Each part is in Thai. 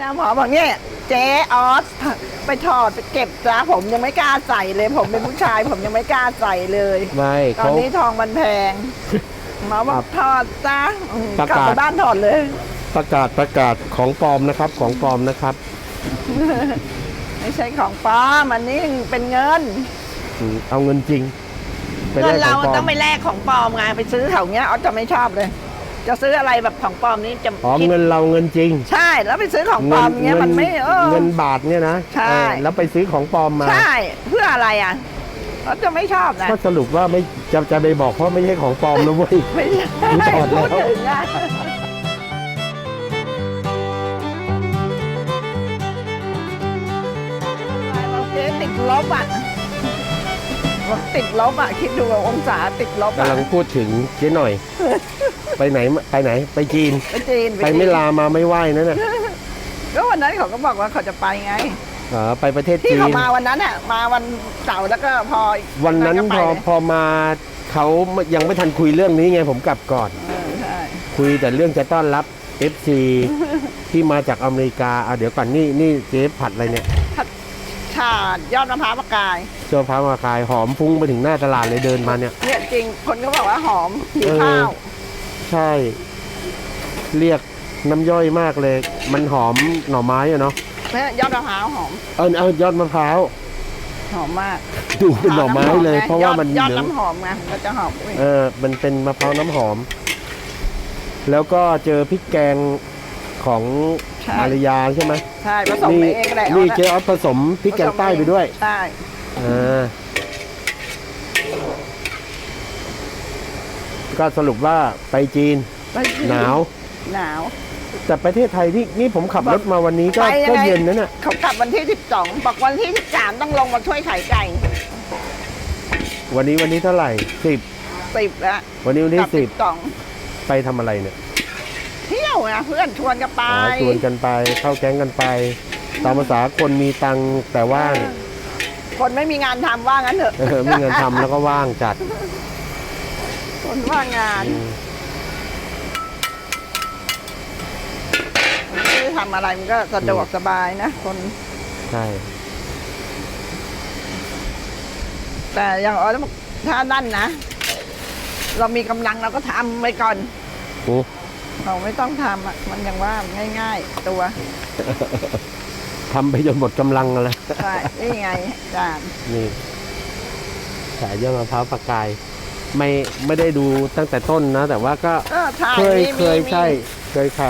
นะหมอบอกเนี่ยเจ๊ออสไปถอดไปเก็บจ้าผมยังไม่กล้าใส่เลย ผมเป็นผู้ชาย ผมยังไม่กล้าใส่เลย ไม่ตอนเขา นี้ทองมันแพงหมอบอกถอดจ้าอืมประกลับกาศ ไปบ้านถอดเลย ประกาศประกาศของปลอมนะครับ ของปลอมนะครับไม่ใช่ของปลอมอันนี้เป็นเงิน อืมเอาเงินจริง ไปเงิได้นขเราองปลอต้อมงไปแลกของปลอมไงไปซื้อเขาเนี้ยออสจะไม่ชอบเลย จะซื้ออะไรแบบของปลอมนี้จะอ๋อคิดเงินเราเงินจริงใช่แล้วไปซื้อของปลอมเงี้ยมันไม่เออ เงินบาทเนี่ยนะใช่ เออแล้วไปซื้อของปลอมมา ใช่เพื่ออะไรอะออสจะไม่ชอบนะก็สรุปว่าไม่จะจะไปบอกเพราะไม่ใช่ของปลอมนะเว้ย ไม่ใช่รู้ถอดแล้ว พูดถึงอะเราเจ๊ติดลบอะรถ ติดลบอะคิดดูว่าองศาติดลบอะกำลังพูดถึงเจ๊หน่อย ไปไหนไปไหน ไปจีน ไปจีนไปไม่จีนลามาไม่ไหวนั่นน่ะก็วันนั้นเขาก็บอกว่าเขาจะไปไง อ๋อไปประเทศที่จีเขาน มาวันนั้นอะมาวันเสาร์แล้วก็พอวันนั้นก็พไปอเลยพอมาเขายังไม่ทันคุยเรื่องนี้ไงผมกลับก่อน เออใช่คุยแต่เรื่องจะต้อนรับ FC ที่มาจากอเมริกาอะเดี๋ยวก่อนนี่นี่เจ๊ผัดอะไรเนี่ย ชาดยอดมะพร้าวประกาย เจ้าพระมาคายหอมฟุ้งไปถึงหน้าตลาดเลยเดินมาเนี่ย เนี่ยจริง คนก็บอกว่าหอมหิวเออข้าว ใช่ เรียกน้ำย่อยมากเลย มันหอมหน่อไม้อะเนาะเนี่ยยอดมะพร้าวหอม เออเออยอดมะพร้าวหอมมากดูเป็นหน่อไม้เลยำหอเพราะว่ามันยอดเหลืองน้ำหอมไงมันก็จะหอมอุ้ยเออ มันเป็นมะพร้าวน้ำหอม แล้วก็เจอพริกแกงของใช่ มารยาใช่ไหมใช่ผสมนี่เองแหละนี่อาเจ๊ออสผสมพริกแกงใต้ไปด้วยใช่อ่าก็สรุปว่าไปจีนหนาว หนาว แต่ประเทศไทยนี่นี่ผมขับรถมาวันนี้ก็ไปยังไงก็เย็นนะเนี่ยเขากลับวันที่ 12 บอกวันที่ 13 ต้องลงมาช่วยไข่ไก่วันนี้วันนี้เท่าไหร่สิบ10แล้ววันนี้วันกที่ลับสิบ12ไปทำอะไรเนี่ยเที่ยว นะเพื่อนชวนกันไปอ๋อชวนกันไปเข้าแก๊งกันไป ตามภาษาคนมีตังค์แต่ว่างคนไม่มีงานทำว่างั้นเถอะเออมีเงินทำแล้วก็ว่างจัดคนว่างงานอืมไม่ได้ทำอะไรมันก็สะดวกสบายนะคนใช่แต่อย่างอ๋อถ้านั่นนะ เรามีกำลังเราก็ทำไปก่อนโอ้ เราไม่ต้องทำอะ มันยังว่าง่าย ๆ ตัวทำไปจนหมดกำลังแล้วใช่นี่ไงอาจารย์นี่สายยอดมะพร้าวปากกาย ไม่ไม่ได้ดูตั้งแต่ต้นนะ แต่ว่าก็ก็ถ่ายเคยมีเคยมีใช่ เคยใคร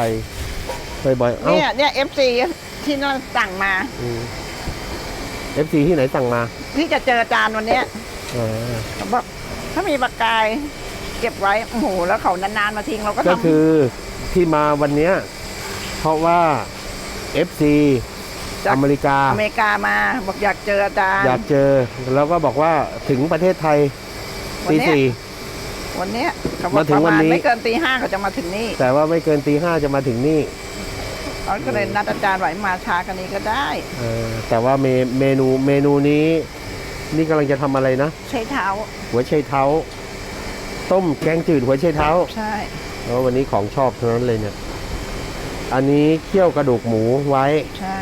เคยบ่อยเอ้าเนี่ยเนี่ยเอฟซีที่นั่นสั่งมา เอฟซีที่ไหนสั่งมาที่จะเจออาจารย์วันเนี้ยอ่า เขาบอกถ้ามีปากกาย เก็บไว้โอ้โหแล้วเขานานๆมาทิ้งเราก็ก็ทำคือที่มาวันเนี้ยเพราะว่า FC จากอเมริกา อเมริกามาบอกอยากเจออาจารย์ อยากเจอ แล้วก็บอกว่าถึงประเทศไทยวันตีเนี้ย สี่ วันเนี้ยเขาบอกมาถึปงระวันมาณนี้ ไม่เกินตีห้าเขาจะมาถึงนี่แต่ว่าไม่เกินตีห้าจะมาถึงนี่เขาก็เลยนัดอาจารย์ไว้มาช้ากันนี้ก็ได้ เออแต่ว่าเมเมนูเมนูนี้ นี่กำลังจะทำอะไรนะ ใช้เท้าหัวไชเท้า ต้มแกงจืดหัวไชเท้าใช่แล้ววันนี้ของชอบทั้งนั้นเลยเนี่ย อันนี้เคี่ยวกระดูกหมูไว้ ใช่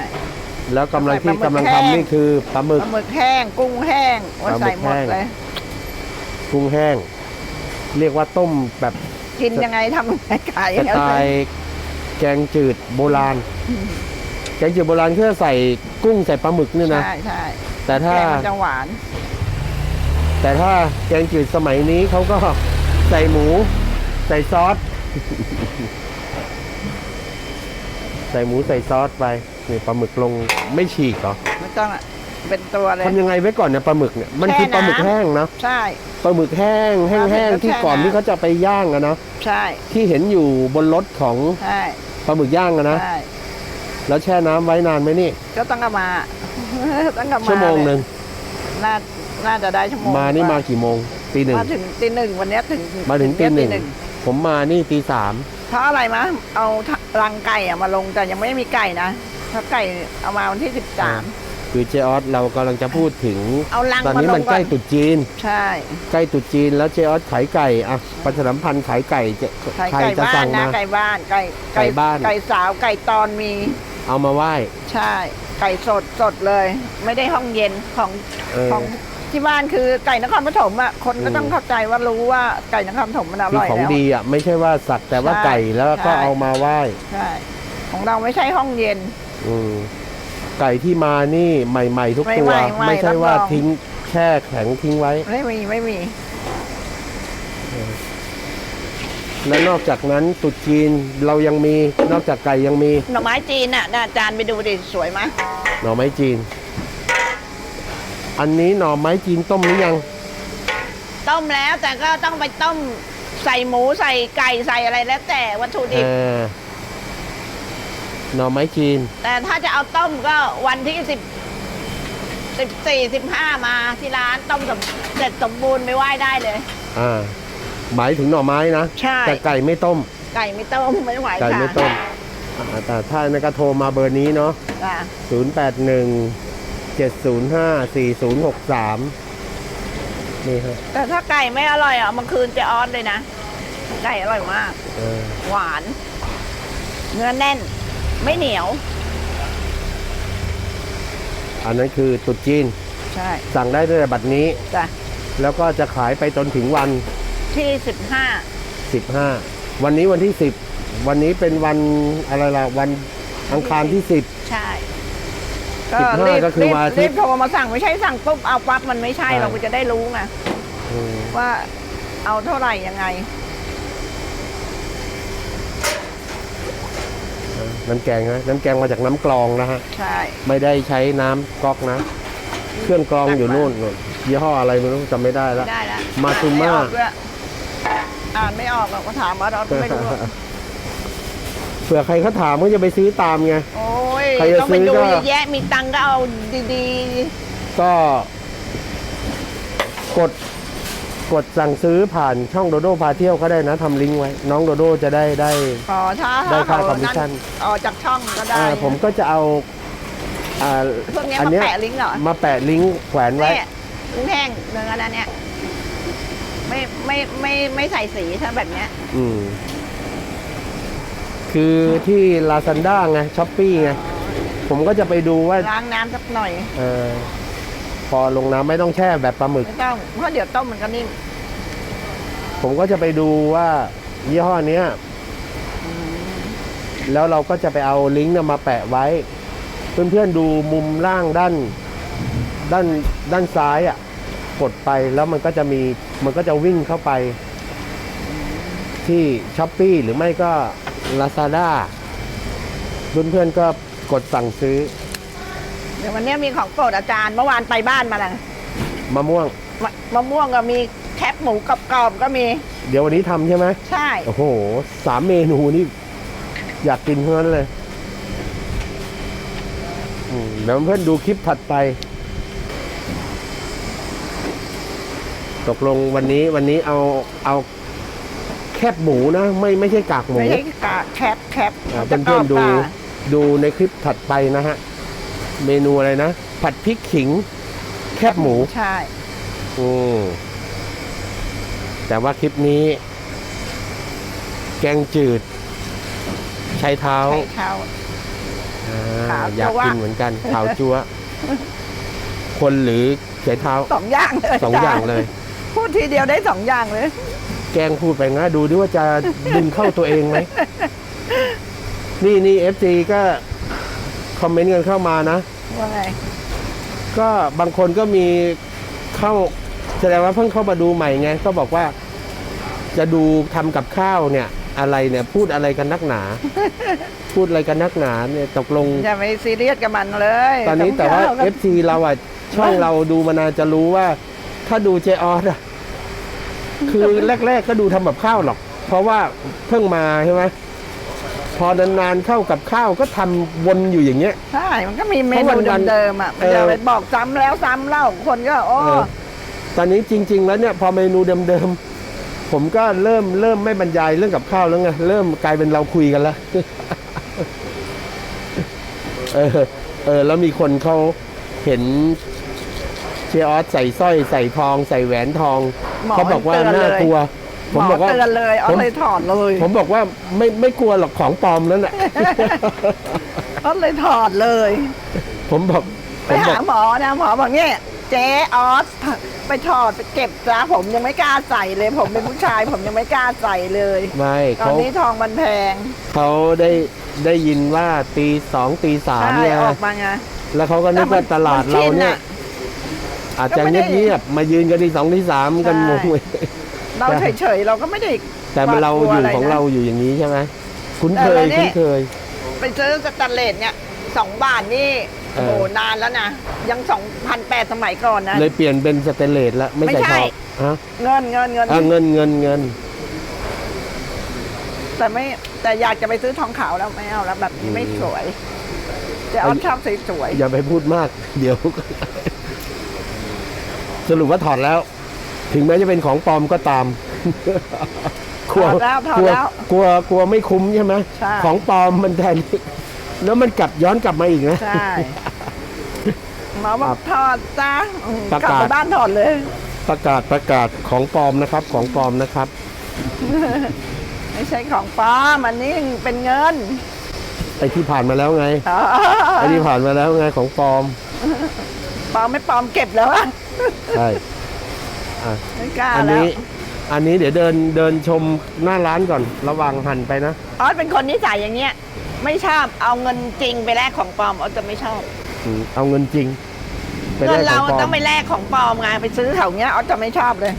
แล้วกำลังที่ใส่ปลาหมึกกำลังแห้งทำนี่คือปลาหมึปกลาหมึกแห้ง กุ้งแห้งว่าปลาหมึใส่กหมดแห้ง เลย กุ้งแห้ง เรียกว่าต้มแบบกินยังไงทำยังไงขายสยังไงไตล์แกงจืดโบราณ แกงจืดโบราณคือใส่กุ้งใส่ปลาหมึกนี่นะ ใช่ใช่แต่แกถ้างมันจะหวาน แต่ถ้าแกงจืดสมัยนี้เขาก็ ใส่หมู ใส่ซอส ใส่หมูใส่ซอสไปนี่ปลาหมึกลงไม่ฉีกเหรอไม่ต้องอะ เป็นตัวเลย ทำยังไงไว้ก่อนเนี่ยปลาหมึกเนี่ยมันคือแช่ปลาหมึกน้ำแห้งนะใช่ ปลาหมึกแห้งแห้งปลาหมึกแห้งก็ที่แช่ก่อนน้ำที่เขาจะไปย่างอะนะใช่ ที่เห็นอยู่บนรถของใช่ปลาหมึกย่างอะนะใช่ แล้วแช่น้ำไว้นานไหมนี่ ก็ต้องกลับมา ต้องกลับมาชั่วโมงหนึ่งน่า น่าจะได้ชั่วโมงมานี่มากี่โมง ตีหนึ่งมาถึงตีหนึ่งวันเนี้ยถึงมาถึงตีหนึ่งผมมานี่ตีสามเพราะอะไรมะเอารังไก่อะมาลงแต่ยังไม่มีไก่นะเพราะไก่เอามาวันที่สิบสามคือเจออสเรากำลังจะพูดถึงเอารังตอนมานี้ลมันงใกก่อล้นตรุษจีน ใช่ ใกล้ตรุษจีนแล้วเจออสขายไก่อะประชาสัมพันธ์ขายไก่จะไก่ใครไก่จะบ้าสั่นงนะมาไก่บ้านไก่ไก่บ้านไก่สาวไก่ตอนมี เอามาไหว้ ใช่ ไก่สดสดเลย ไม่ได้ห้องเย็นของเออของ ที่บ้านคือไก่นครปฐมอะคนก็อืมต้องเข้าใจว่ารู้ว่าไก่นครปฐมมันอคือร่อยของแล้ว ดีอะไม่ใช่ว่าสักแต่ว่าใช่ไก่แล้วก็ใช่ เอามาไหว้ใช่ของเราไม่ใช่ห้องเย็น อืมไก่ที่มานี่ใหม่ ๆ ทุกตัว ใหม่ๆใหม่ไม่ใช่ว่ารับรอง ทิ้งแช่แข็งทิ้งไว้ ไม่มีไม่มี และนอกจากนั้นตรุดจีนเรายังมีนอกจากไก่ยังมีหน่อไม้จีนอะน่ะอาจารย์ไปดูดิสวยไหมหน่อไม้จีน อันนี้หน่อไม้จีนต้มหรือยัง ต้มแล้วแต่ก็ต้องไปต้มใส่หมูใส่ไก่ใส่อะไรแล้วแต่วัตถุดิบเออหน่อไม้จีน แต่ถ้าจะเอาต้มก็วันที่สิบสิบสี่สิบห้ามาที่ร้านต้มเสร็จสมบูรณ์ไปไหว้ได้เลย อ่าหมายถึงหน่อไม้นะ ใช่ แต่ไก่ไม่ต้ม ไก่ไม่ต้มไม่ไหวไก่ค่ะไม่ต้มอ่าแต่ถ้าในกระโทรมาเบอร์นี้เนาะ จ้ะ081 705 4063 นี่ฮะแต่ถ้าไก่ไม่อร่อยอะเอามาคืนเจะออสเลยนะ ไก่อร่อยมาก เออหวาน เนื้อแน่น ไม่เหนียว อันนั้นคือตรุดจีน ใช่สั่งได้ตั้งแต่บัดนี้ จ้ะแล้วก็จะขายไปจนถึงวัน ที่สิบห้า15 วันนี้วันที่ 10 วันนี้เป็นวันอะไรล่ะ วันอังคารที่ 10ใช่15ก็คือรีบวันอาทิรีตย์บโทรมาสั่งไม่ใช่สั่งปุ๊บเอาปั๊บมันไม่ใช่ใช่ เราก็จะได้รู้ไงอืมว่าเอาเท่าไหร่ยังไง น้ำแกงนะน้ำแกงมาจากน้ำกรองนะฮะ ใช่ ไม่ได้ใช้น้ำก๊อกนะ เครื่องกรองอยู่นู่นนู่นยี่ห้ออะไรไม่รู้จำไม่ได้แล้วได้แล้วมาซูม่าอ่นไออกด้วยอ่านไม่ออกหรอกก็ถามว่าเราไม่รู้หรอก เผื่อใครเขาถามก็จะไปซื้อตามไง โอ้ยใครจะต้องไปซื้อดูก็ เยอะแยะมีตังค์ก็เอาดีก็กดกดสั่งซื้อผ่านช่องโดโดพาเที่ยวก็ได้นะทำลิงก์ไว้ น้องโดโดจะได้ได้ ๆขอถ้าได้ค่าเขคอมมิชชั่น ออกจากช่องก็ได้ อ่าผมก็จะเอาอ่าพวกเนี้ยอัมาเนี้ยแปะลิงก์เหรอ มาแปะลิงก์แขวนไว้ เนี่ยกุ้งแห้งเนื้อนะเนี่ยไม่ไม่ไม่ไม่ใส่สีถ้าแบบเนี้ย อืม คือที่ลาซ a นด้าไงช้อปปี้ไง ผมก็จะไปดูว่า ล้างน้ำสักหน่อย เออ พอลงน้ำไม่ต้องแช่แบบปลาหมึก ไม่ต้อง เพราะเดี๋ยวต้มมันก็นิ่มผมก็จะไปดูว่ายี่ห้อเนี้ย แล้วเราก็จะไปเอาลิงก์เนี่ยมาแปะไว้ เพื่อนๆดูมุมล่างด้าน ด้านด้านซ้ายอะ่ะ กดไปแล้วมันก็จะมีมันก็จะวิ่งเข้าไป ที่ช้อปปีหรือไม่ก็ Lazada เพื่อนๆก็กดสั่งซื้อเดี๋ยววันเนี้ยมีของโปรดอาจารย์เมื่อวานไปบ้านมาแล้วมะม่วงมะมะม่วงก็มีแคปหมูกรอบๆก็มีเดี๋ยววันนี้ทำใช่ไหมใช่ โอ้โหสามเมนูนี่อยากกินเท่านั้นเลยอืมเดี๋ยวเพื่อนดูคลิปถัดไป ตกลงวันนี้วันนี้เอาเอา แคบหมูนะ ไม่ไม่ใช่กากหมูไม่ใช่กะแคปแคปอ่าจะเพื่อนๆดูกรบตาดูในคลิปถัดไปนะฮะ เมนูอะไรนะ ผัดพริกขิง แคบหมู ใช่อืมแต่ว่าคลิปนี้ แกงจืดใช้เท้าไข่เท้า อ่าขาวจั๊วอยากกินเหมือนกันขาวจัว คนหรือใช้เท้าสองอย่างเลยสองอย่างเลย พูดทีเดียวได้สองอย่างเลย แกงพูดไปนะ ดูดิว่าจะดึงเข้าตัวเองไหม นี่นี่เอฟซีก็คอมเมนต์กันเข้ามานะ ว่าไงก็บางคนก็มีเข้าแสดงว่าเพิ่งเข้ามาดูใหม่ไง ก็บอกว่า จะดูทำกับข้าวเนี่ย อะไรเนี่ย พูดอะไรกันนักหนา พูดอะไรกันนักหนาเนี่ยตกลง อย่าไปซีเรียสกับมันเลยตอนนี้แต่ว่ากับข้ FC เราอะช่องเราดูมานานจะรู้ว่า ถ้าดูเจออสอะ คือแรก ๆ ก็ดูทำกับข้าวหรอก เพราะว่าเพิ่งมาใช่ไหมพอนานๆเข้ากับข้าวก็ทำวนอยู่อย่างเงี้ย ใช่ มันก็มีเมเพนูราะวันๆเดิมๆอะเอออย่าไปบอกซ้ำแล้วซ้ำเล่าคนก็โอ้เออตอนนี้จริง ๆ แล้วเนี่ยพอเมนูเดิมๆผมก็เริ่มเริ่มไม่บรรยายเรื่องกับข้าวแล้วไงเริ่มกลายเป็นเราคุยกันแล้วเออเออแล้วมีคนเขาเห็น เชออสใส่สร้อยใส่ทอง ใส่แหวนทองหมอเขาบอกว่าตืนน่าเลยกลัวผหมมบออกว่า เตือนเลยเอาผม เลยถอดเลยผมบอกว่าไม่ไม่กลัวหรอกของปลอมนั่นแหละ เอาเลยถอดเลย ผมบอกไปผมบอหากหมอนะหมอบอกเนี่ยเจ๊ออสไปถอดไปเก็บซะผมยังไม่กล้าใส่เลย ผมเป็นผู้ชาย ผมยังไม่กล้าใส่เลย ไม่ตอนเขานี้ทองมันแพงเขาได้ได้ยินว่าตีสองตีสามใช่เนี่ยออกมาไง แล้วเขาก็นึกว่าตลาดเราเนี่ย อาจจะก็ไม่ได้เงียบๆมายืนกันที่สองที่สามกันใช่งงเลยเราเฉยๆเราก็ไม่ได้แต่เรากลัวอยู่อะไรของนะเราอยู่อย่างนี้ใช่ไหมคุ้นแต่เคยเราเนี่ยคุ้นเคย ไปซื้อสแตนเลสเนี่ยสองบาทนี่เออโอ้โหนานแล้วนะยังสองพันแปดสมัยก่อนนะเลยเปลี่ยนเป็นสเตนเลสแล้วไม่ไม่ใส่ใช่ทองฮะเงินเงินเงินอะเงินเงินเงินแต่ไม่แต่อยากจะไปซื้อทองขาวแล้วไม่เอาแล้วแบบนี้ไม่สวยจะเอาชอบสวยอย่าไปพูดมาก เดี๋ยว สรุปว่าถอดแล้ว ถึงแม้จะเป็นของปลอมก็ตามๆถอดแล้วถอดกลัวแล้ว กลัวกลัวไม่คุ้มใช่ไหมใช่ ของปลอมมันแทน แล้วมันกลับย้อนกลับมาอีกนะ ใช่หมอบอกถอดจ้าประกลับกาศไปบ้านถอดเลย ประกาศประกาศของปลอมนะครับ ของปลอมนะครับ ไม่ใช่ของปลอมอันนี้เป็นเงินไอ้ที่ผ่านมาแล้วไง อ๋อไอ้ที่ผ่านมาแล้วไงของปลอม ปลอมไม่ปลอมเก็บแล้วอะใช่อะไม่กล้าอันแล้วนี้ อันนี้เดี๋ยวเดินเดินชมหน้าร้านก่อน ระวังหันไปนะ ออสเป็นคนนิสัยอย่างเงี้ย ไม่ชอบเอาเงินจริงไปแลกของปลอมออสจะไม่ชอบอืมเอาเงินจริง ไปเงิได้นขเราองปลอต้อมงไปแลกของปลอมไงไปซื้อแถวเนี้ยออสจะไม่ชอบเลย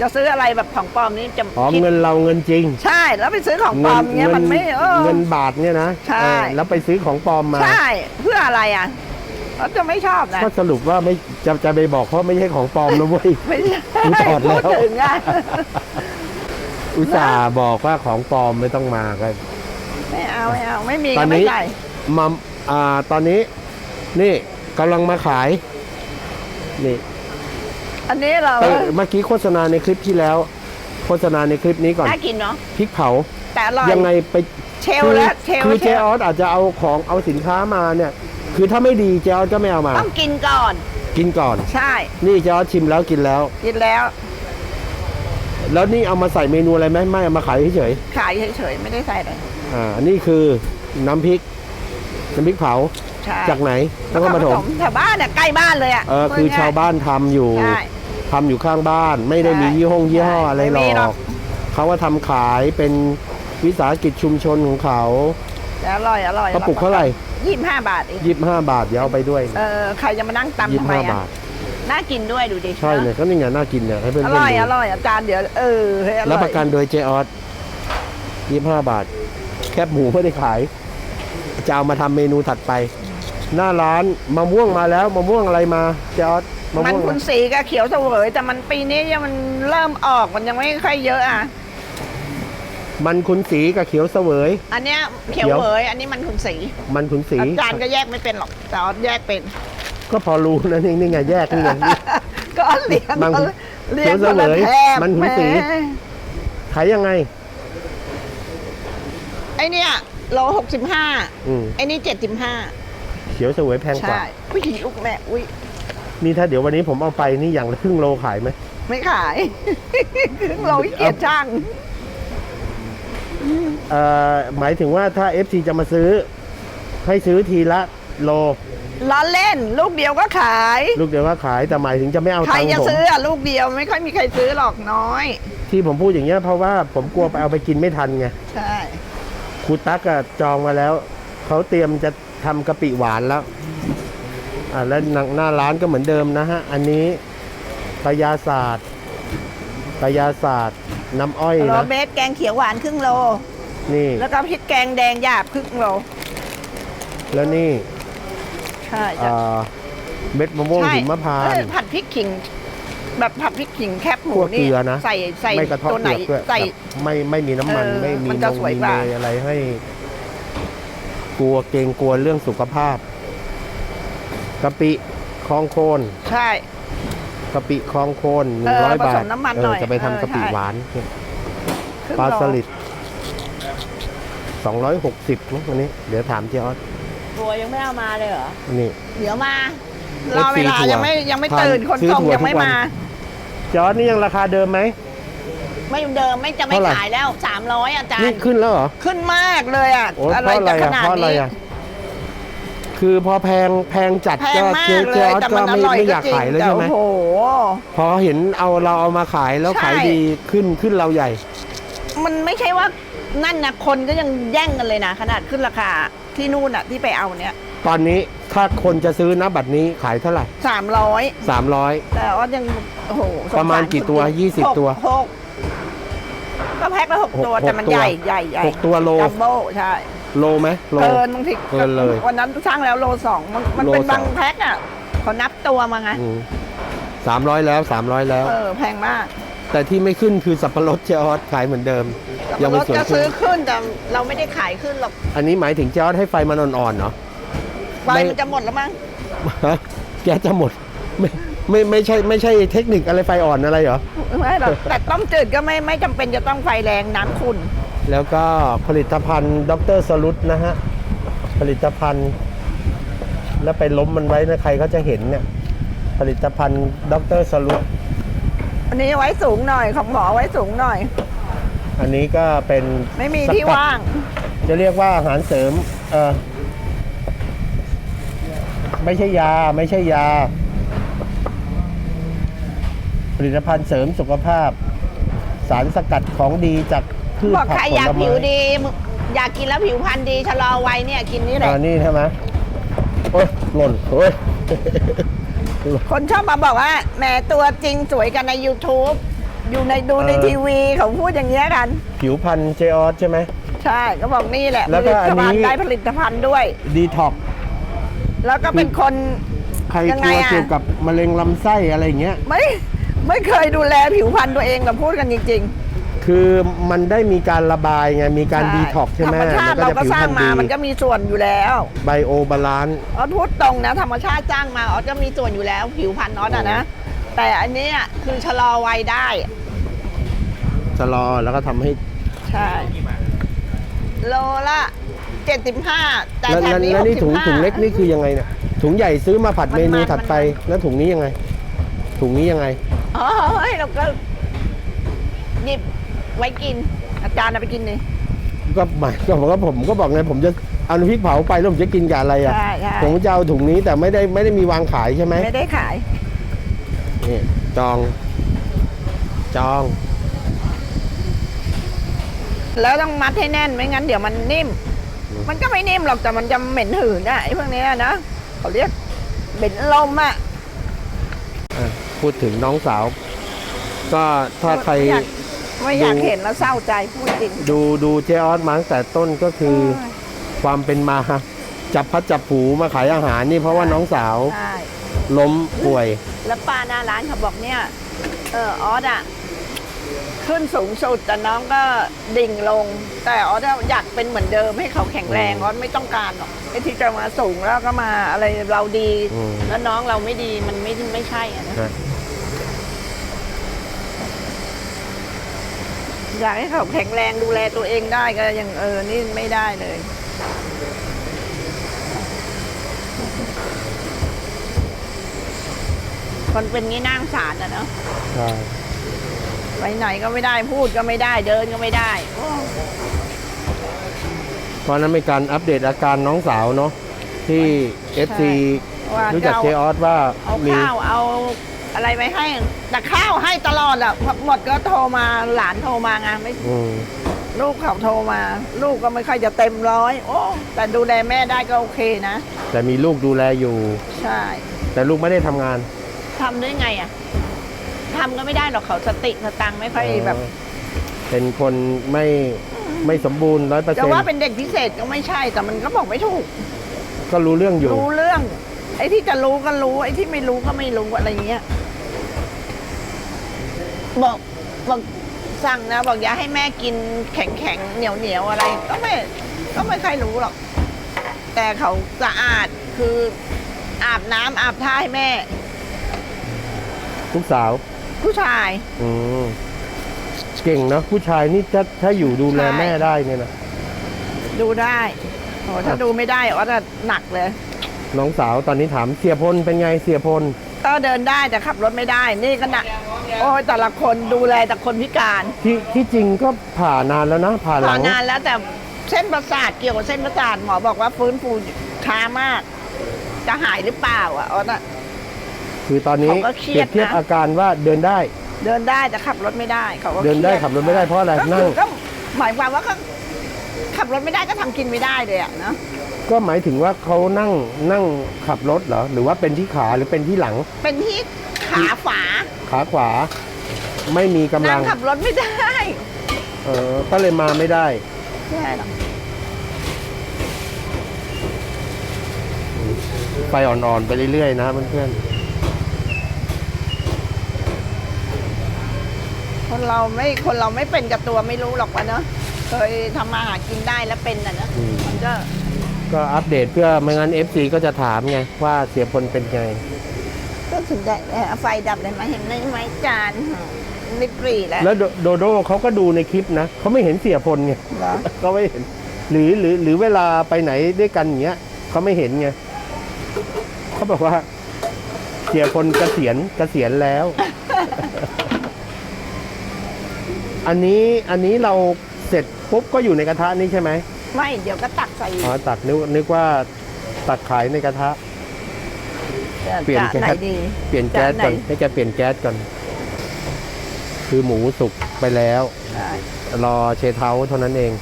จะซื้ออะไรแบบของปลอมนี่จะอ๋อคิดเงินเราเงินจริงใช่แล้วไปซื้อของปลอมอย่างเงี้ยมันไม่เออ เงินบาทเนี่ยนะใช่ เออแล้วไปซื้อของปลอมมา ใช่เพื่ออะไรอะ ออสจะไม่ชอบนะ ก็สรุปว่าไม่จะจะไปบอกเขาไม่ใช่ของปลอมนะเว้ย ไม่ใช่อุ๊ยถอดแล้ว พูดถึงอะอุตส่าห์บอกว่าของปลอมไม่ต้องมากันไม่เอาไม่เอาไม่มีตอก็นไม่นี้ใส่มาอ่าตอนนี้ นี่กำลังมาขาย นี่อันนี้เราเออเมื่อกี้โฆษณาในคลิปที่แล้ว โฆษณาในคลิปนี้ก่อนน่ากินเนาะพริกเผา แต่อร่อยยังไงไปเชลแล้วเชลคือเชเจลออสอาจจะเอาของเอาสินค้ามาเนี่ย คือถ้าไม่ดีเจออสก็ไม่เอามา ต้องกินก่อน กินก่อน ใช่ นี่เจออสชิมแล้วกินแล้ว กินแล้ว แล้วนี่เอามาใส่เมนูอะไรไหมไม่เอามาขายเฉยขายเฉยๆไม่ได้ใส่เลยๆอ่านี่คือน้ำพริก น้ำพริกเผาใช่จากไหนนครปฐมแถวบ้านเนี่ยใกล้บ้านเลยอะเออคือชาวบ้านทำอยู่ใช่ ทำอยู่ข้างบ้าน ไม่ได้ใช่มียี่ห้องยี่ห้ออะไรหรไม่มีหรออกก เขาว่าทำขายเป็นวิสาหกิจชุมชนของเขาแต่ อร่อยอร่อยกระปุกเท่าไหร่ยี่สิบห้าบาทเองยี่สิบห้าบาทเดี๋ยวเอาไปด้วยเออใครจะมานั่งตำยี่ทำสิบไมห้าอะบาทน่ากินด้วยดูดิใช่เนี่ยก็นี่ไงน่ากินเนี่ยให้เพื่อนอๆร่อยดูอร่อยอาจารย์เดี๋ยวเออให้อร่อยรับประกันโดยเจออสยี่ห้าบาท แคบหมูไม่ได้ขาย จะเอามาทำเมนูถัดไป หน้าร้านมะม่วงมาแล้วมะม่วงอะไรมาเจออสมะมันม่วงคุอะไรณสีกับเขียวเสวยแต่มันปีนี้ยังมันเริ่มออกมันยังไม่ค่อยเยอะอะ มันขุนสีกับเขียวเสวย อันเนี้ยเขียวเดี๋ยว เหวยอันนี้มันคุณสีมันขุนสีอาจารย์ก็แยกไม่เป็นหรอกแต่ออสแยกเป็น ก็พอรู้นะนี่นี่ไงแยกนี่ไง ก็เลี้ยงบางคนละเลี้ยงเขีคยวนเสละวยแถบมันหุนศรีแหมขายยังไง ไอเนี้ยโลหกสิบห้าอืมไอนี่เจ็ดสิบห้าเขียวเสวยแพงกว่า ใช่ผู้หญิงลูกแม่อุ้ยนี่ถ้าเดี๋ยววันนี้ผมเอาไปนี่อย่างละครึ่งโลขายไหมไม่ขายโลขี้เกียจช่างเอ่อ หมายถึงว่าถ้า FC จะมาซื้อ ให้ซื้อทีละโล ล้อเล่น ลูกเดียวก็ขาย ลูกเดียวว่าขายแต่หมายถึงจะไม่เอาใครตังค์จะผมซื้ออะลูกเดียวไม่ค่อยมีใครซื้อหรอกน้อย ที่ผมพูดอย่างเงี้ยเพราะว่าผมกลัวไปเอาไปกินไม่ทันไงใช่ ครูตั๊กอะจองมาแล้วเขาเตรียมจะทำกะปิหวานแล้วอ่าแล้วหน้าหน้าร้านก็เหมือนเดิมนะฮะ อันนี้กายาศาสตร์กายาศาสตร์ น้ำอ้อยโรนะ เบสแกงเขียวหวานครึ่งโล นี่ แล้วก็พริกแกงแดงหยาบครึ่งโล แล้วนี่ใช่จ้ะอ่าเม็ดมะม่วงใช่หิมพานเออต์ผัดพริกขิง แบบผัดพริกขิงแคบหมูคั่วเกนี่ลือนะใส่ใส่ไม่กระเทาะตัวไหนเปลือกด้วยใส่ แบบไม่ไม่มีน้ำมันเออไม่มีมันนจะมสวยมีกว่า เนยอะไรให้ กลัวเกรงกลัวเรื่องสุขภาพกะปิคลองโคน ใช่ กะปิคลองโคนหเอนึ่งอร้อยผบาสทมน้ำมันเอหน่ออยจะไปทำเออกะปิใช่หวานครึ่งปลาโสลิดสองร้อยหกสิบมั้งวันนี้ เดี๋ยวถามเจ๊ออสตัวยังไม่เอามาเลยเหรอ นี่ เดี๋ยวมา FC รอเวลาถั่วยังไม่ยังไม่ทานตื่นคนซื้อส่งถั่วยังไม่ทุกวันมาเจ๊ออสนี่ยังราคาเดิมไหม ไม่เดิมไม่จะไม่เท่าไหร่ขายแล้วสามร้อยอาจารนี่ย์ขึ้นแล้วเหรอ ขึ้นมากเลยอะโอ้ยอะไรเพราะอะไรจะขอะนาดเพราะอะไรนี้อะ คือพอแพงแพงจัดแพงก็มากเจ๊เลเจ๊ยออสแต่ก็มันอไม่ร่อยไม่ก็อยากจริงขายแล้วแต่ใช่ไหมโอ้โห พอเห็นเอาเราเอามาขายแล้วใช่ ขายดีขึ้นขึ้นเราใหญ่ มันไม่ใช่ว่านั่นนะคนก็ยังแย่งกันเลยนะ ขนาดขึ้นราคาที่นู่นอะที่ไปเอาเนี้ยตอนนี้ถ้าคนจะซื้อนะบัตรนี้ขายเท่าไหร่ สามร้อยสามร้อยแต่ว่ายังโอ้โหสงสประมาณกี่ตัวคนนยี่สิบหกตัวหกก็แพ็คละหกหกตัว หกแต่มันตัวใหญ่ใหญ่ใหญ่หกตัวโล จัมโบ้ใช่ โลไหมโล เกินบางทีเกินเลยวันนั้นช่างแล้วโลสองมันมันโลเป็นสอง บางแพ็คอะเขานับตัวมาไงสามร้อยแล้วสามร้อยแล้ว เออแพงมากแต่ที่ไม่ขึ้นคือสับปะรดเจออสขายเหมือนเดิมยังรไม่ถสวนก็ขึ้ซื้อนขึ้นแต่เราไม่ได้ขายขึ้นหรอกอันนี้หมายถึงเจออสให้ไฟมันอ่อนๆเนาะ ไฟไม่ มันจะหมดแล้วมั้งฮะแกจะหมดไม่ไม่ไม่ใช่ไม่ใช่เทคนิคอะไรไฟอ่อนอะไรเหรอ ไม่หรอกแต่ต้มจืดก็ไม่ไม่จำเป็นจะต้องไฟแรงน้ำขุ่น แล้วก็ผลิตภัณฑ์ดรสรุตนะฮะ ผลิตภัณฑ์ แล้วไปล้มมันไว้นะใครเขาจะเห็นเนี่ย ผลิตภัณฑ์ดรสรุตอันนี้ไว้สูงหน่อยของหมอไว้สูงหน่อย อันนี้ก็เป็นไม่มีสกัดที่ว่าง จะเรียกว่าอาหารเสริมเออไม่ใช่ยาไม่ใช่ยา ผลิตภัณฑ์เสริมสุขภาพ สารสกัดของดีจาก พืชบอกผัใครกผอยากลไม้ผิวดีอยากกินแล้วผิวพรรณดีชะลอวัยเนี่ยกินนี่แหละอ่านี่ใช่ไหมโอ้ยหล่นโอ้ย คนชอบมาบอกว่าแหมตัวจริงสวยกันใน YouTube อยู่ในดูในเออ ทีวีเขาพูดอย่างเงี้ยกัน ผิวพันธุ์เจออสใช่ไหม ใช่ก็บอกนี่แหละแล้วผก็ลิอัตนนี้ภัณฑ์ได้ผลิตภัณฑ์ด้วย ดีท็อก แล้วก็เป็นคน ใครยังกไงลัวอะ เกี่ยวกับมะเร็งลำไส้อะไรอย่างเงี้ย ไม่ไม่เคยดูแลผิวพรรณตัวเองกับพูดกันจริง คือมันได้มีการระบายไง มีๆการใช่ดีท็อกใช่ไหมธรรมชาติเราก็สร้างมามันก็มีส่วนอยู่แล้วไบโอบาลานซ์ออสพูดตรงนะ ธรรมชาติจ้างมาออสก็มีส่วนอยู่แล้ว ผิวพรรณออสอะนะ แต่อันเนี้ยคือชะลอวัยได้ชะลอแล้วก็ทำให้ ใช่ โลละเจ็ดสิบห้าแต่แล้วแถมแล้วนี้แล้วหกนี่สิบถุงห้าถุงเล็กนี่คือยังไงเนี่ยถุงใหญ่ซื้อมาผัดมันเมนูมันถัดไปมันแล้วถุงนี้ยังไง ถุงนี้ยังไง อ๋อเราก็หยิบ ไว้กิน อาจารย์เอาไปกินนี่ก็หมายก็บอกว่าผมก็บอกไงผมจะเอาน้ำพริกเผาไปแล้วผมจะกินกับอะไรอะ ใช่ใช่ผมจะเอาถุงนี้แต่ไม่ได้ไม่ได้มีวางขายใช่ไหมไม่ได้ขาย นี่จอง จอง แล้วต้องมัดให้แน่นไม่งั้นเดี๋ยวมันนิ่มอืมมันก็ไม่นิ่มหรอกแต่มันจะเหม็นหืนอะไอ้พวกเนี้ยนะเขาเรียกเหม็นลมอะอะพูดถึงน้องสาว ก็ถ้าใครไม่อยาก ไม่อยากดู เห็นแล้วเศร้าใจพูดจริง ดูดูเจออสมาตั้งแต่ต้นก็คือโอ้ยความเป็นมา จับพัดจับผูมาขายอาหารนี่เพราะว่าน้องสาวใช่ล้มป่วย แล้วป้าหน้าร้านเขาบอกเนี่ย เออออสอะขึ้นสูงสุดแต่น้องก็ดิ่งลง แต่ออสอยากเป็นเหมือนเดิมให้เขาแข็งแรงอืมออสไม่ต้องการหรอกไอ้ที่จะมาสูงแล้วก็มาอะไรเราดี อืม แล้วน้องเราไม่ดีมันไม่ไม่ใช่อะนะ ฮะ อยากให้เขาแข็งแรงดูแลตัวเองได้ก็ยังเออ นี่ไม่ได้เลย คนเป็นงี้นั่งสารอะเนาะใช่ไปไหนก็ไม่ได้พูดก็ไม่ได้เดินก็ไม่ได้โอ้เพราะฉะนั้นเป็นการอัปเดตอาการน้องสาวเนาะที่เอฟซีว่ารู้จะจักเอาเจออสว่าเอามีข้าวเอา อะไรไปให้ แต่ข้าวให้ตลอดอะพอหมดก็โทรมาหลานโทรมาไงไม่อืมลูกเขาโทรมา ลูกก็ไม่ค่อยจะเต็มร้อย โอ้แต่ดูแลแม่ได้ก็โอเคนะ แต่มีลูกดูแลอยู่ ใช่แต่ลูกไม่ได้ทำงาน ทำได้ไงอะทำก็ไม่ได้หรอกเขาสติสตังค์ไม่ค่อยแบบเออเป็นคนไม่ไม่สมบูรณ์ร้อยเปอร์จะเซ็นต์ว่าเป็นเด็กพิเศษก็ไม่ใช่แต่มันก็บอกไม่ถูก ก็รู้เรื่องอยู่ รู้เรื่อง ไอ้ที่จะรู้ก็รู้ ไอ้ที่ไม่รู้ก็ไม่รู้อะไรเงี้ย บอกบอกสั่งนะ บอกอย่าให้แม่กินแข็งแข็งเหนียวเหนียวๆอะไร ก็ไม่ก็ไม่ค่อยรู้หรอก แต่เขาสะอาดคืออาบน้ำอาบท่าให้แม่ ลูกสาวผู้ชาย อืมเก่งเนอะผู้ชายนี่ถ้าถ้าอยู่ดูแลใช่ แม่ได้เนี่ยนะ ดูได้โอ้ถ้าดูไม่ได้อ๋อจะหนักเลย น้องสาวตอนนี้ถามเสียพลเป็นไงเสียพลก็เดินได้แต่ขับรถไม่ได้ นี่ก็หนักโอ้ยแต่ละคนดูแลแต่คนพิการที่ที่จริงก็ผ่านานแล้วนะ ผ่าหผ่าลังนานแล้วแต่เส้นประสาทเกี่ยวกับเส้นประสาทหมอบอกว่าฟื้นฟูช้ามาก จะหายหรือเปล่าอะอ๋อน่ะ คือตอนนี้เขาก็เครีเปรียยดบเทียบนะอาการว่าเดินได้ เดินได้แต่ขับรถไม่ได้เขาก็เดินได้คยขับรถไม่ได้เพราะอะไรก็นั่คืงอก็หมายความว่าเขาขับรถไม่ได้ก็ทำกินไม่ได้เลยอะเนาะก็หมายถึงว่าเขานั่งนั่งขับรถเหรอ หรือว่าเป็นที่ขาหรือเป็นที่หลังเป็นที่ขาฝาขาขวา ไม่มีกำลันั่งงขับรถไม่ได้เออก็เลยมาไม่ได้ไม่ได้หรอกไปอ่อนๆ ไปเรื่อยๆ นะเพื่อนคนเราไม่คนเราไม่เป็นกับตัวไม่รู้หรอกวะเนาะ เคยทำมาหากินได้แล้วเป็นอะเนอะมันก็ๆก็อัปเดตเพื่อไม่งั้น FC ก็จะถามไงว่าเสียพลเป็นไง ก็ถึงได้เอ่อไฟดับเลยไหมเห็นไหมไม้จานนิปรีแล้วแล้วโดโดโดเขาก็ดูในคลิปนะเขาไม่เห็นเสียพลไงเหรอเขาไม่เห็น หรือหรือหรือเวลาไปไหนด้วยกันอย่างเงี้ยเขาไม่เห็นไงเขาบอกว่า เสียพลเกษียณเกษียณแล้ว อันนี้อันนี้เรา เสร็จปุ๊บก็อยู่ในกระทะนี้ใช่ไหมไม่เดี๋ยวก็ตักใส่อ๋อตักนึกนึกว่าตักขายในกระทะ เปลี่ยนจะไหนแก๊สดีเปลี่ยนแก๊สก่อนจานไหนให้แกเปลี่ยนแก๊สก่อน คือหมูสุกไปแล้วได้รอเชเท้าเท่านั้นเอง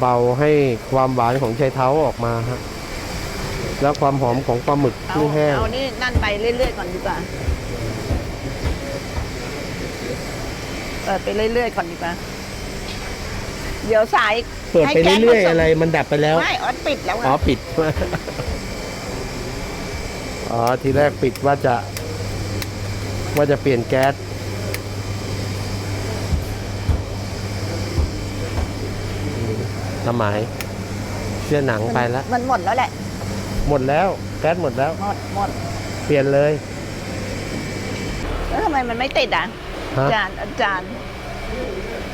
เบาๆให้ความหวานของเชเท้าออกมาฮะแล้วความหอมของปลาหมึกเอาที่แห้งเอานี่นั่นไปเรื่อยๆก่อนดีกว่าเปิดไปเรื่อยๆก่อนดีกว่า เดี๋ยวสายเปิดไปให้แก๊สเรื่อยผสมๆอะไรมันดับไปแล้วไม่ออดปิดแล้วไงอ๋อปิด อ๋อทีแรกปิดว่าจะ ว่าจะเปลี่ยนแก๊สสมัยเสื้อหนังไปแล้ว มันหมดแล้วแหละ หมดแล้ว แก๊สหมดแล้ว หมดหมดเปลี่ยนเลยแล้วทำไมมันไม่ติดอะฮะอาจารย์อาจารย์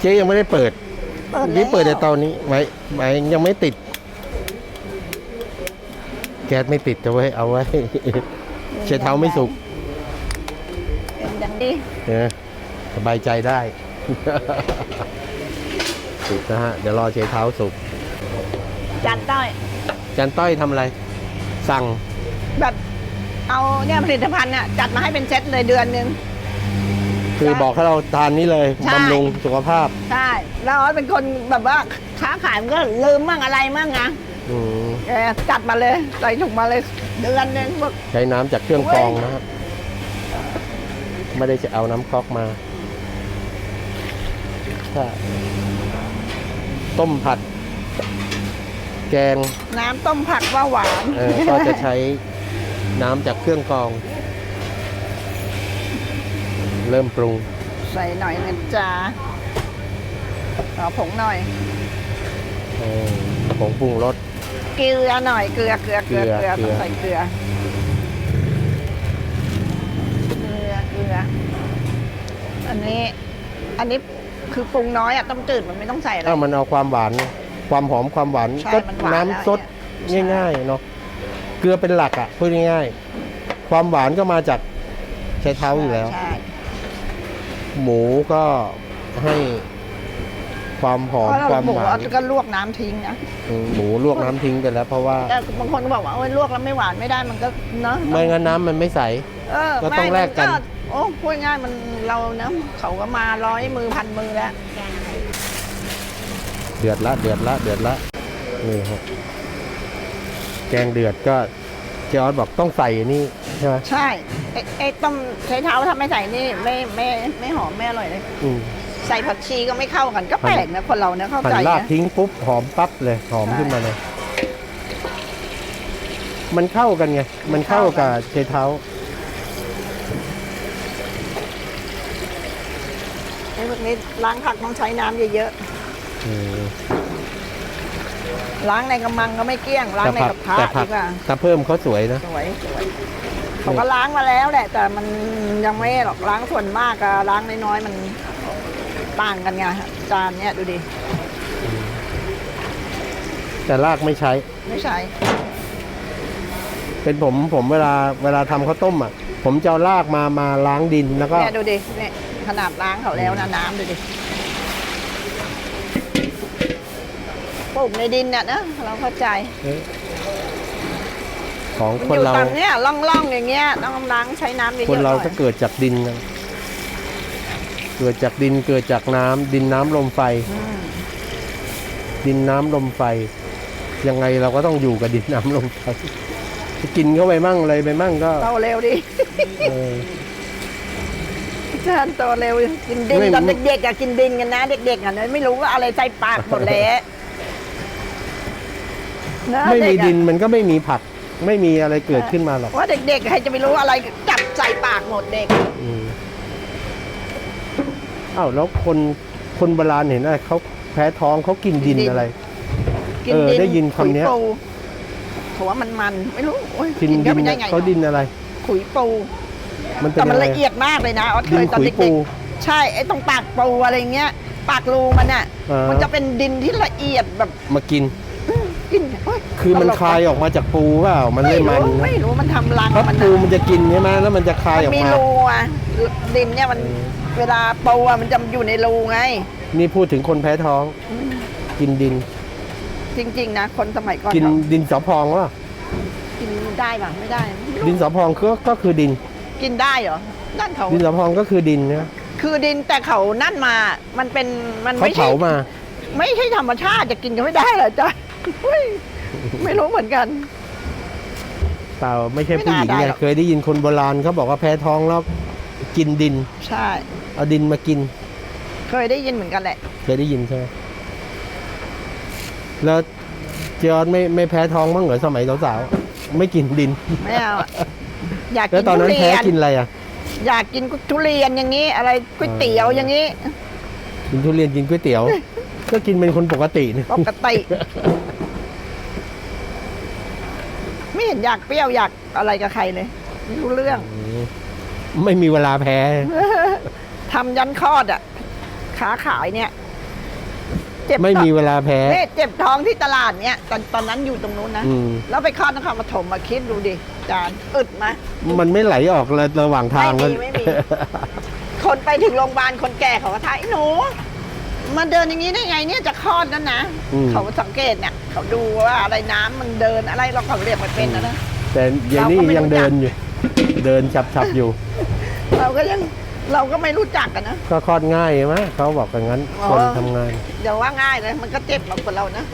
เจ๊ยังไม่ได้เปิดเปิด นี่เปิดแล้ในวตอนนี้ไว้ไว้ยังไม่ติด แก๊สไม่ติดจะไว้เอาไว้เชดเท้าไม่สุกเป็นดังนี้เออสบายใจได้ติดนะฮะ เดี๋ยวรอเชดเท้าสุกจานต้อยจันต้อยทำอะไร สั่ง แบบเอาเนี่ยผลิตภัณฑ์เนี่ยจัดมาให้เป็นเซตเลยเดือนหนึง คือใช่บอกให้เราทานนี้เลยใช่ บำรุงสุขภาพใช่แล้วออสเป็นคนแบบว่าค้าขายมันก็ลืมมั่งอะไรมั่งไงอืมแกจัดมาเลยใส่ถุงมาเลย เดือนหนึงบอก ใช้น้ำจากเครื่องกรองนะฮะไม่ได้จะเอาน้ำก๊อกมาถ้าต้มผัด แกงน้ำต้มผักว่าหวาน เออก็จะใช้น้ำจากเครื่องกรอง เริ่มปรุง ใส่หน่อยนะจ๊ะเอาผงหน่อยเออผงปรุงรส เกลือหน่อย เกลือ เกลือ เกลือ เกเกลืลืออต้องใส่เกลือ เกลือ เกลือ อันนี้ อันนี้คือปรุงน้อยอะต้มจืดมันไม่ต้องใส่อะไรถ้ามันเอาความหวาน ความหอมความหวานใช่ก็มันหวานน้ำซดแล้วเนี่ย ง่ายๆเนาะเกลือเป็นหลักอะพูดง่ายๆ ความหวานก็มาจากใช้เท้าอยู่แล้ว ใช่ หมูก็ให้ความหอมเพราะเราความหมูหวานก็ลวกน้ำทิ้งนะอืมหมูลวกน้ำทิ้งไปแล้วเพราะว่า แต่บางคนก็บอกว่าโอ้ยลวกแล้วไม่หวานไม่ได้มันก็เนาะไม่งั้นน้ำมันไม่ใส เออก็ต้องไม่แลกกันมัโอ้พูดง่ายมันเราเนาะเขาก็มาร้อยมือพันมือแล้ว เดือดละเดือดละเดือดละนี่ครับแกงเดือดก็เจออสบอกต้องใส่นี่ ใช่ไหมใช่ไอ้ไอ้ต้มใช้เท้าทำไม่ใส่นี่ไม่ไม่ไม่หอมไม่อร่อยเลย อืมใส่ผักชีก็ไม่เข้ากันก็แปลกนะคนเราเนี่ยเข้าหั่ใจนรากนะ ทิ้งปุ๊บหอมปั๊บเลยหอมใช่ ขึ้นมาเลย มันเข้ากันไง มันเข้ากับเชเท้า ไอ้พวกนี้ล้างผักต้องใช้น้ำเยอะอืมๆล้างในกระมังก็ไม่เกลี้ยงล้างในผักระทะแต่ผัดีกว่า ถ้าเพิ่มเขาสวยนะ สวยสวย เขาก็ล้างมาแล้วแหละ แต่มันยังไม่หรอกล้างส่วนมากกับล้างน้อยๆมันต่างกันไงจานเนี้ยดูดิแต่รากไม่ใช้ ไม่ใช่เป็นผมผมเวลาเวลาทำข้าวต้มอะ ผมจะเอารากมามาล้างดินแล้วก็เนี่ยดูดิเนี่ยขนาดล้างเขาแล้วนะน้ำดูดิปลูกในดินเนี่ยนะเราเข้าใจเอ๊ะ ของมันคนอยู่เรา ตามเนี้ยล่องๆอย่างเงี้ยต้องล้างใช้น้ำเยอะๆคนเราหน่อยก็เกิดจากดินนะเกิดจากดินเกิดจากน้ำดินน้ำลมไฟ อืมดินน้ำลมไฟ ยังไงเราก็ต้องอยู่กับดินน้ำลมไฟจะกินเข้าไปมั่งอะไรไปมั่งก็โตเร็วดิเออเชิญโตเร็วกินดินไม่ ตอนเด็กๆอะกินดินกันนะ เด็กๆอะไม่รู้ว่าอะไรใส่ปากหมดแล้วนะไม่มีเกอะดินมันก็ไม่มีผัก ไม่มีอะไรเกิดขึ้นมาหรอกว่าเด็กๆใครจะไปรู้อะไรจับใส่ปากหมดเด็ก อืมอ้าวแล้วคนคนโบราณเห็นอะไรเขาแพ้ท้องเขากินดินดิน อะไร กินเออดินได้ยินคำเนี้ย ขุปูเขาว่ามันมันๆไม่รู้โอ้ยกินกินดิเข้านไปได้ไงเขาดินอะไร ขุยปูมันเป็นแต่มันยังไงละเอียดมากเลยนะออสเคดินยตอนขุยเด็ปู กๆใช่ไอ้ตรงปากปูอะไรเงี้ย ปากรูมันอะ อ่ามั มันจะเป็นดินที่ละเอียดแบบมากินอื้อ กินโยคือมันตลกคายออกมาจากปูเปล่ามันไม่ไม่มันรู้ไม่รู้มันทำรังเพราะมันปูอะมันจะกินใช่ไหมแล้วมันจะคายอมัอนกมีมารูอะดินเนี่ยมันเออเวลาปูอะมันจะอยู่ในรูไง นี่พูดถึงคนแพ้ท้อง กินดิน จริง ๆ นะ คนสมัยก่อนกินเขาดินสอพองวะกินได้ป่ะไม่ได้ไม่รู้ดินสอพองก็ก็คือดิน กินได้เหรอนั่นเขาดินสอพองก็คือดินนะคือดินแต่เขานั่นมา มันเป็นมันเขาไม่ใช่เผามา ไม่ใช่ธรรมชาติจะกินก็ไม่ได้เหรอจ๊ะ เฮ้ยไม่รู้เหมือนกัน เปล่าไม่ใช่ไม่ผู้หญิงน่าได้ไงหรอก เคยได้ยินคนโบราณเขาบอกว่าแพ้ท้องแล้วกินดิน ใช่ เอาดินมากิน เคยได้ยินเหมือนกันแหละ เคยได้ยินใช่ไหมแล้วเจออนไม่ไม่แพ้ท้องบ้างเหรอสมัยสาวๆไม่กินดิน ไม่เอาอะอยากแล้กิวนตอนทุนั้นเรีแพ้ยนกินอะไรอะ อยากกินทุเรียนอย่างนี้ อะไรก๋วยเตี๋ยวอย่างนี้ กินทุเรียนกินก๋วยเตี๋ยว ก็กินเป็นคนปกตินะปกติ ไม่เห็นอยากเปรี้ยวอยากอะไรกับใครเลยไม่รู้เรื่องอืมไม่มีเวลาแพ้ ทำยันคลอดอะขาขายเนี่ย เจ็บไม่มีเวลาแพ้นี่เจ็บท้องที่ตลาดเนี่ยตอนตอนนั้นอยู่ตรงนู้นนะอืม แล้วไปคลอดนครปฐมมาคิดดูดิจานอึดไหม มันไม่ไหลออกเลยระหว่างทางไม่มีไม่มี คนไปถึงโรงพยาบาลคนแก่เขาก็ทายหนูมาเดินอย่างนี้ได้ไงเนี่ยจะคลอดแล้วนะอืมเขาสังเกตเนี่ย เขาดูว่าอะไรน้ำมันเดินอะไรเราเขาเรียกมันเป็นนะนะ แต่ยายนี่เราก็ไม่รู้ยังเดินอยู่ เดินฉับๆอยู่ เราก็ยังเราก็ไม่รู้จักกันนะ ก็คลอดง่ายไหมเขาบอกอย่างนั้นอ๋อ คนทำงานเดี๋ยวว่าง่ายเลยมันก็เจ็บมากกว่าเรานะ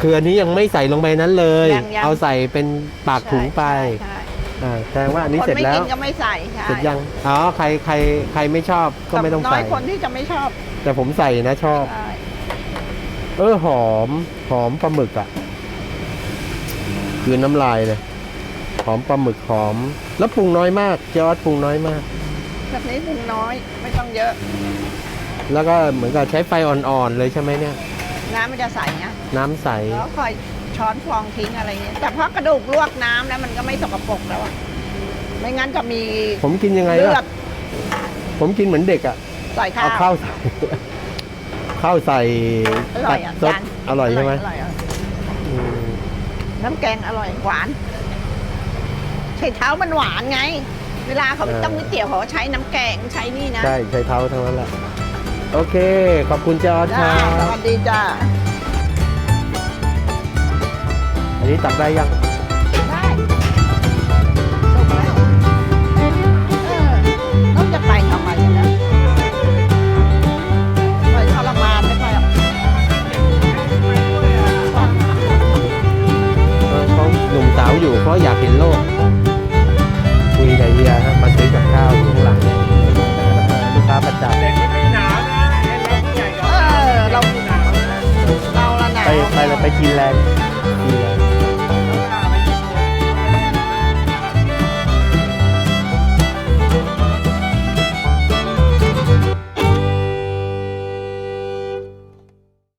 คืออันนี้ยังไม่ใส่ลงไปนั้นเลย ยังยังเอาใส่เป็นปากถุงไปใช่อ่าแสดงว่าอันใช่นี้คนเสร็จไม่แล้กิวนก็ไม่ใส่ใช่เสร็จยังอ๋อใครใครใครไม่ชอบก็ไม่ต้องน้อใส่ ยคนที่จะไม่ชอบแต่ผมใส่นะชอบ ใช่ เออหอม หอมปลาหมึกอะ คือน้ำลายเลยหอมปลาหมึกหอม แล้วปรุงน้อยมากเจออสปรุงน้อยมาก แบบนี้ปรุงน้อยไม่ต้องเยอะ แล้วก็เหมือนกับใช้ไฟอ่อนๆเลยใช่ไหมเนี่ย น้ำมันจะใสนะน้ำใส แล้วคอยช้อนฟองทิ้งอะไรเงี้ยแต่พอกระดูกลวกน้ำแล้วมันก็ไม่สกปรกแล้วอะไม่งั้นจะมีผมกินยังไงเลือล่ะดผมกินเหมือนเด็กอะ ใส่ข้าเอาวข้าวใส่ ข้าวใส่อร่อยอะซดจานอร่อยใช่ไหมอร่อยอร่อยอืมน้ำแกงอร่อยหวานใช้เท้ามันหวานไง เวลาเขาต้องก๋วยเตี๋ยวเขาก็ใช้น้ำแกงใช้นี่นะ ใช่ใช้เท้าทั้งนั้นแหละ โอเค ขอบคุณเจออสคจ้า รัสบวัสดีจ้า อันนี้ตักได้ยัง อยู่เพราะอยากเห็นโลก คุยกับเฮียฮะมาซื้อกับข้าวอยู่ข้างหลังลูกค้าประจำเด็กนี่ไม่หนาวนะไอ้เราผู้ใหญ่กับเออเราเราละหนาไปวไปไปกินแรงกินแรง